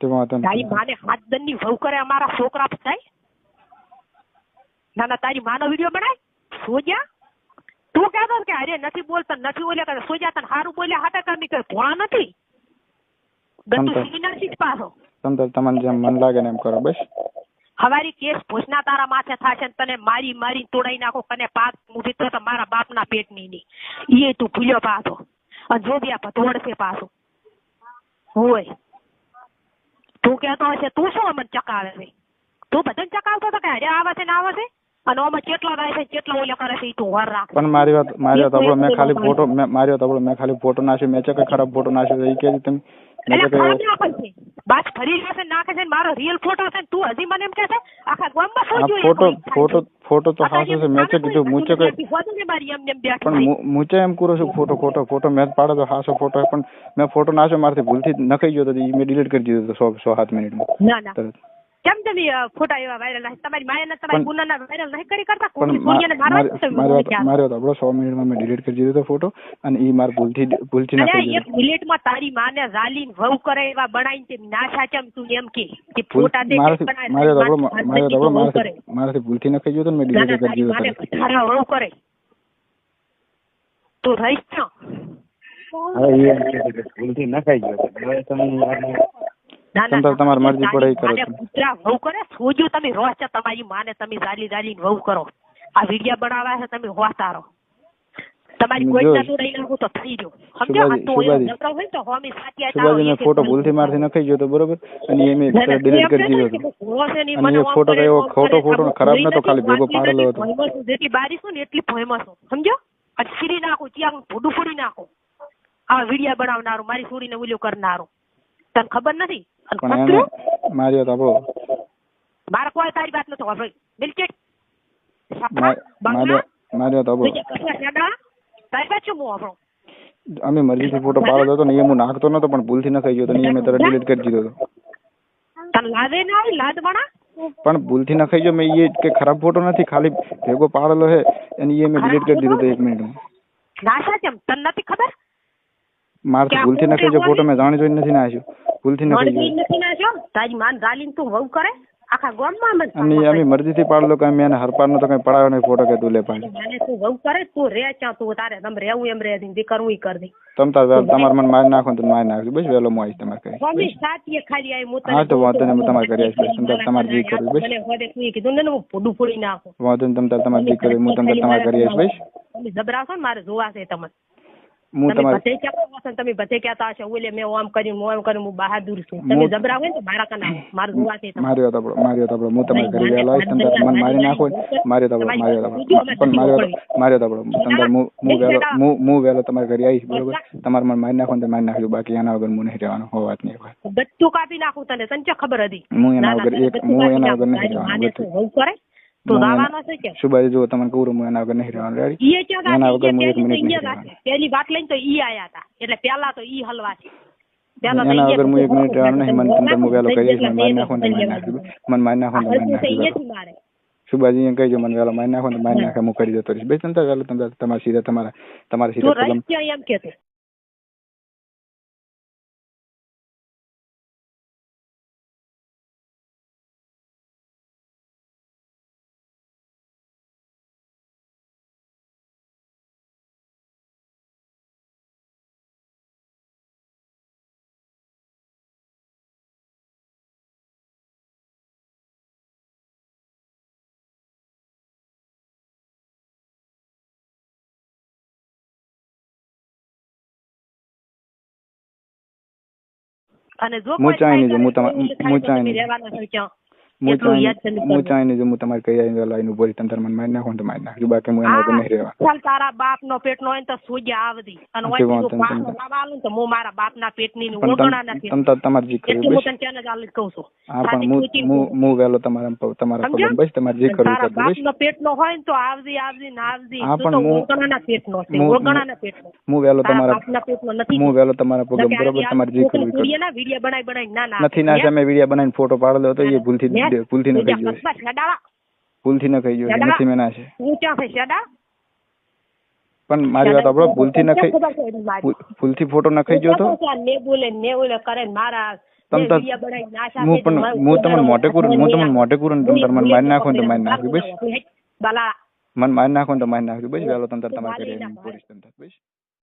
તે વાંધો તારી માને હાથ દંડની વહુ કરે અમારા છોકરા થાય? ના ના તારી માનો વીડિયો બનાય? સોજા? તું કહેતો કે અરે નથી બોલતા નથી બોલ્યા. કરે સોજા તને સારું બોલ્યા હાટા કામ કરે ભોળા નથી. જ પાછો. તમ તમને જેમ મન લાગે ને એમ કરો બસ. હવારી કેસ ભોજના તારા માથે થશે ને તને મારી મારી તોડાઈ નાખો કને પાક મૂકી તો મારા બાપના પેટની ની એ તું ભૂલ્યો પાછો. અને જોબિયા છે પાછો. હોય. તું કહેતો હશે તું શું અમને ચકાવે છે? તું બધા ચકાવતો હતો કે હજે આવે છે ને આવે છે અને આમાં કેટલો થાય છે કેટલો ઓલો કરે છે તું હર રાખ પણ મારી વાત મારી વાત આપણો મેં ખાલી ફોટો મારી વાત આપણો મેં ખાલી ફોટો નાખ્યો મેં છે કે ખરાબ ફોટો નાખ્યો એ કે તમે તો બાસ ફરી જશે નાખે છે મારો રિયલ ફોટો છે તું હજી મને એમ કે છે આખા ગામમાં શું જોઈએ ફોટો ફોટો? ફોટો તો હાસો છે મેં કીધું મુચે કઈ પણ. મુચે એમ કરો છું ફોટો ખોટો ફોટો મેં પાડે તો હાસો ફોટો પણ મેં ફોટો નાખ્યો મારથી ભૂલથી નખાઈ ગયો તો મેં ડિલીટ કરી દીધો તો સો સો સાત મિનિટમાં. ના ના. કેમ તમે અ, ફોટા એવા વાયરલ નાખી તમારી માયાના તમારી પણ- ગુનાના વાયરલ નહીં કરી કરતા પણ કોની મા- સોનિયાને મારવા મારી જ તમે મારી વાત મૂક્યા. મારી વાત આપણો સો મિનિટમાં મેં ડિલીટ કરી દીધો તો ફોટો અને ઈ મારે ભૂલથી ભૂલથી અરે નખાઈ એક દીધો મિનિટમાં તારી માને ઝાલીને વહુ કરે એવા બનાવીને તે ના સાચમ તું એમ કે કે ભૂલ- ફોટા દે મારાથી બનાવે, મારી વાત તારી આપણો માને મારી વાત આપણો વહુ કરે. મારાથી મારાથી ભૂલથી નખાઈ ગયો તો ને મેં ના ના ડિલીટ કરી તારી દીધો માને તરત. વધારે વહુ કરે તું રહીશ ક્યાં? હવે એ એમ કહે છે કે ભૂલથી નખાઈ ગયો છે હવે તમે આને ના ના તમ તાર તમારી મરજી પડે ઈ કરો તમે. કૂતરા વહુ કરે સોજો તમે રોજ છે તમારી માને તમે વહુ કરો. આ વિડિયા બનાવવા છે તમે હોતા રહો તમારી કોઈ નાખું તો થઈ રહ્યો સમજો તો નકરો હોય ને તો હોમી સાચી આ સુભાજી ફોટો ભૂલથી મારથી નખાઈ ગયો તો બરોબર? અને એ મેં ના, ના, ડિલીટ કરી દીધો કહેતો હતો હોય કે ભોળો છે ને ઈ અને એ ફોટો કયો ખોટો ફોટો ખરાબ નતો, ખાલી ભેગો પાડેલો હતો. જેટલી બારી ને એટલી ફેમસ હો સમજ્યો અને છીરી નાખું ત્યાં ભૂડું ફોડી નાખો. આ વિડિયા બનાવનારું મારી છોડીને ઉલ્યો કરનારું. તને ખબર નથી? પણ એને મારી વાત આપણો મારે કોઈ તારી વાત નથી સાંભળી બિલકુલ મારી વાત- આપણો તારી વાત શું હું સાંભળું અમે મરજીથી ફોટો પાડો હતો ને એ હું નાખતો નતો પણ ભૂલથી નખાઈ ગયો તો ને મેં તરત ડિલીટ કરી દીધો હતો. તને લાદે ના આવી લાદ પણ ભૂલથી નખાઈ ગયો મેં એ કે ખરાબ ફોટો નથી ખાલી ભેગો પાડેલો હે અને એ મેં ડિલીટ કરી દીધો તો એક મિનિટમાં નાશા કેમ તને નથી ખબર? મારથી ભૂલથી નખાઈ ગયો ફોટો મેં જાણી જોઈને નથી નાખ્યો. ભૂલથી નખાઈ મને ગયો નથી નાખ્યો તારી માન ઝાલીને તું વહુ કરે? આખા ગામમાં મને અને એ મરજીથી પાડેલો કે મેં હરપારનો તો કઈ પડાવ્યો નહીં ફોટો કે તું લે પાડી. મને તું વહુ કરે તું રે ક્યાં તું તારે તમે રહેવું એમ રહે જે કરવું કર દે તમ તાર વેલ તમારે મને મારી નાખો તો મારી નાખજો. બસ વેલો હું આવીશ તમારે કરી મમ્મી સાચી ખાલી આવી હું હા, તો વાંધો નહીં, હું છું, તમારે કરી તમ તાર તમારે જે કરવું હોય. મને હોદે તું કીધું ને હું ફોડું ફોડી નાખો. વાંધો નહીં તમ તાર તમારે જે કર્યું હું તમને તમારે કરી આવીશ બસ. તમે જબરાશો ને મારે જોવા છે તમને. હું તમે તમે ઓલે મેં કર્યું હું કર્યું હું બહાદુર છું. તમે જબરા હોય ને મારા કને આવો. મારે છે તમને મારી વાત આપણો મારી વાત આપણો હું તમારે કરી વહેલો આવીશ તમ મને મારી નાખો મારી વાત આપણો મારી વાત આપણો પણ મારી વાત મારી વાત આપણો તમ હું હું વહેલો હું હું વહેલો તમારે કરી આવીશ બરોબર? તમારે મને મારી નાખો ને મારી નાખજો. બાકી એના વગર હું નહીં રહેવાનો હો વાત નહીં હોય. બધું કાપી નાખું તને તને ખબર હતી? હું એના વગર એક હું એના વગર નહીં રહેવાનો તું કરે તો દાવાનો છે કે? સુભાઈ જો તમને કહું હું એના વગર નહીં રહેવાનું. રેડી ઈ ક્યાં એના વગર હું એક મિનિટ નહીં ઈ જ વાત લઈને તો ઈ આયા હતા. એટલે પહેલા તો ઈ હલવા છે. એના વગર હું એક મિનિટ રહેવાનું નહીં. મને તમને હું મારી નાખો ને મારી આ મને મારી નાખો ને મારી હલકું છે નાખજો ઈ જ મારે. સુભાજી એમ કહેજો મને વહેલો. મારી નાખો ને મારી નાખે હું કરી જતો રહીશ. બે તમ તાર વહેલો તમ તમારા સીધા તમારા તમારા સીધા એમ કેતો અને જો કોઈ નહીં જો, થાય હું તો તમા- હું થાય તો ચાઈ તમે નહીં. રહેવાના છો ક્યાં? હું ચાઈ જો હું તમારે કહી આવીને વહેલો ઊભો રહી તમ મને મારી નાખો તો મારી નાખજો બાકી હું એના નહીં રહેવા ચાલ તારા બાપ નો પેટ નો હોય તો સોજા આવતી અને નથી ઓયથી વાંધો તું નહીં, પાછો લાવવા આલું ને તો હું મારા બાપ ના પેટની ઓગણા નથી તમ તાર તમારે જે કરવું હું તને ત્યાં જ આલી કહું છું. હા પણ હું હું હું તમારા તમારા સમજ્યો? બસ તમારે જે કરવું તારા બાપ નો પેટ નો હોય ને તો આવજી આવજી ને આવજી. હા, પણ તો હું- ઓગણાના પેટ નો છે હું- ઓગણાના પેટ નો. હું વહેલો તારા તમારા બાપ ના પેટ નો નથી. હું વેલો તમારા પગમ બરોબર તમારે જે કરવું એ ના વીડિયો બનાવી બનાવી ના ના નથી ના સામે વીડિયો બનાવીને ફોટો પાડેલો હતો એ ભૂલથી મેં- ભૂલથી ન કહી જા ગયો કસબા શેડાળા. ભૂલથી ન કહી નથી મેના છે. હું ક્યાં થઈ શેડા પણ મારી વાત આપણો ભૂલથી ન ખાઈ ભૂલથી ફોટો ન ખાઈ ગયો તો? ને બોલે ને ઓલે કરે મારા તમ હું પણ હું તમને મોટે કરું હું તમને મોટે મોઢે કરું ને તમે તાર મને મારી નાખો તો મારી નાખજો બસ. બાલા. મને મારી નાખો તો મારી નાખજો બસ. વેલો તમ તાર તમારે નાખ. પોલીસ બસ.